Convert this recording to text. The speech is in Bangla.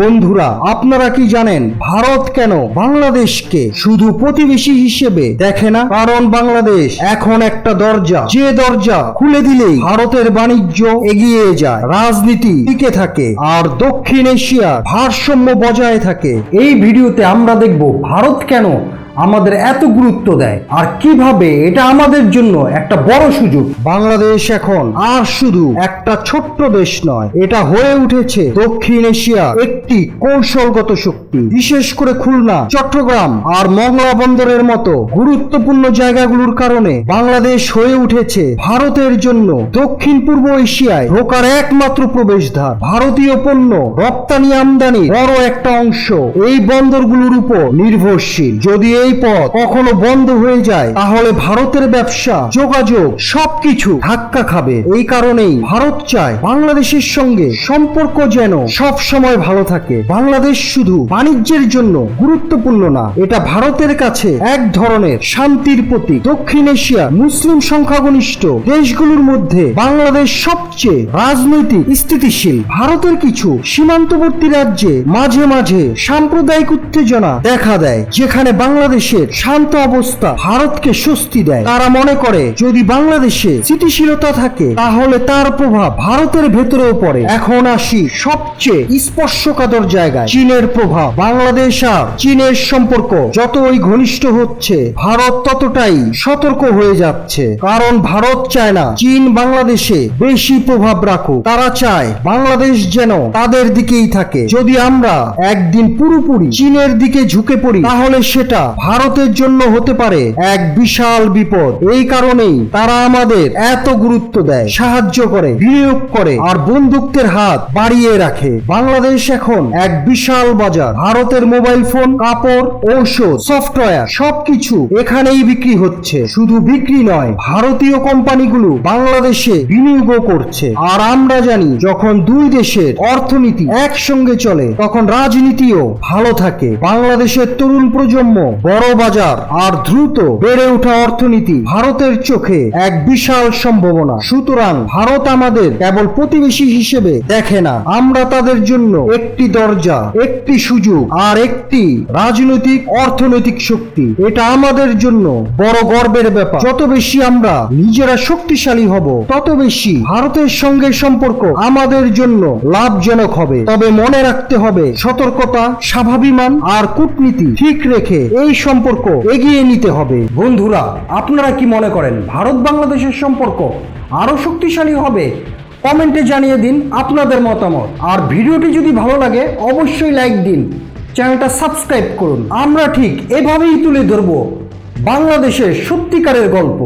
বন্ধুরা, আপনারা কি জানেন ভারত কেন বাংলাদেশকে শুধু প্রতিবেশী হিসেবে দেখে না? কারণ বাংলাদেশ এখন একটা দরজা। যে দরজা খুলে দিলেই ভারতের বাণিজ্য এগিয়ে যায়, রাজনীতি টিকে থাকে, আর দক্ষিণ এশিয়া ভারসাম্য বজায় থাকে। এই ভিডিওতে আমরা দেখব ভারত কেন আমাদের এত গুরুত্ব দেয়। আর কীভাবে? এটা আমাদের জন্য একটা বড় সুযোগ। বাংলাদেশ এখন আর শুধু একটা ছোট্ট দেশ নয়, এটা হয়ে উঠেছে দক্ষিণ এশিয়া একটি কৌশলগত শক্তি। বিশেষ করে খুলনা, চট্টগ্রাম আর মংলা বন্দরের মতো গুরুত্বপূর্ণ জায়গাগুলোর কারণে বাংলাদেশ হয়ে উঠেছে ভারতের জন্য দক্ষিণ পূর্ব এশিয়ায় ঢোকার একমাত্র প্রবেশদ্বার। ভারতীয় পণ্য রপ্তানি আমদানি বড় একটা অংশ এই বন্দরগুলোর উপর নির্ভরশীল। যদি এই পথ কখনো বন্ধ হয়ে যায়। তাহলে ভারতের ব্যবসা, যোগাযোগ, সবকিছু ধাক্কা খাবে। এই কারণেই ভারত চায় বাংলাদেশের সঙ্গে সম্পর্ক যেন সব সময় ভালো থাকে। বাংলাদেশ শুধু বাণিজ্যের জন্য গুরুত্বপূর্ণ না, এটা ভারতের কাছে এক ধরনের শান্তির প্রতীক। দক্ষিণ এশিয়া মুসলিম সংখ্যাগরিষ্ঠ দেশগুলোর মধ্যে বাংলাদেশ সবচেয়ে রাজনৈতিক স্থিতিশীল। ভারতের কিছু সীমান্তবর্তী রাজ্যে মাঝে মাঝে সাম্প্রদায়িক উত্তেজনা দেখা দেয়, যেখানে বাংলাদেশের শান্ত অবস্থা ভারতকে স্বস্তি দেয়। তারা মনে করে, যদি বাংলাদেশে স্থিতিশীলতা থাকে, তাহলে তার প্রভাব ভারতের ভেতরেও পড়ে। এখন আসি সবচেয়ে স্পর্শকাতর জায়গায়। চীনের প্রভাব। বাংলাদেশ আর চীনের সম্পর্ক যতই ঘনিষ্ঠ হচ্ছে, ভারত ততটাই সতর্ক হয়ে যাচ্ছে। কারণ ভারত চায় না চীন বাংলাদেশে বেশি প্রভাব রাখুক। তারা চায় বাংলাদেশ যেন তাদের দিকেই থাকে। যদি আমরা একদিন পুরোপুরি চীনের দিকে ঝুঁকে পড়ি, তাহলে সেটা ভারতের জন্য হতে পারে এক বিশাল বিপদ। এই কারণেই তারা আমাদের এত গুরুত্ব দেয়, সাহায্য করে, বিনিয়োগ করে আর বন্ধুত্বের হাত বাড়িয়ে রাখে। বাংলাদেশ এখন এক বিশাল বাজার। ভারতের মোবাইল ফোন, কাপড়, ঔষধ, সফটওয়্যার সবকিছু এখানেই বিক্রি হচ্ছে। শুধু বিক্রি নয়, ভারতীয় কোম্পানিগুলো বাংলাদেশে বিনিয়োগও করছে। আর আমরা জানি, যখন দুই দেশের অর্থনীতি একসঙ্গে চলে, তখন রাজনীতিও ভালো থাকে। বাংলাদেশের তরুণ প্রজন্ম বড় বাজার আর দ্রুত বেড়ে ওঠা অর্থনীতি ভারতের চোখে এক বিশাল সম্ভাবনা। সুতরাং ভারত আমাদের কেবল প্রতিবেশী হিসেবে দেখে না। আমরা তাদের জন্য একটি দরজা, একটি সুযোগ আর একটি রাজনৈতিক, অর্থনৈতিক শক্তি। এটা আমাদের জন্য বড় গর্বের ব্যাপার। যত বেশি আমরা নিজেরা শক্তিশালী হব, তত বেশি ভারতের সঙ্গে সম্পর্ক আমাদের জন্য লাভজনক হবে। তবে মনে রাখতে হবে, সতর্কতা স্বাভাবিমান আর কূটনীতি ঠিক রেখে এই সম্পর্ক এগিয়ে নিতে হবে। বন্ধুরা, আপনারা কি মনে করেন ভারত বাংলাদেশের সম্পর্ক আরও শক্তিশালী হবে? কমেন্টে জানিয়ে দিন আপনাদের মতামত। আর ভিডিওটি যদি ভালো লাগে, অবশ্যই লাইক দিন। চ্যানেলটা সাবস্ক্রাইব করুন। আমরা ঠিক এভাবেই তুলে ধরব বাংলাদেশের সত্যিকারের গল্প।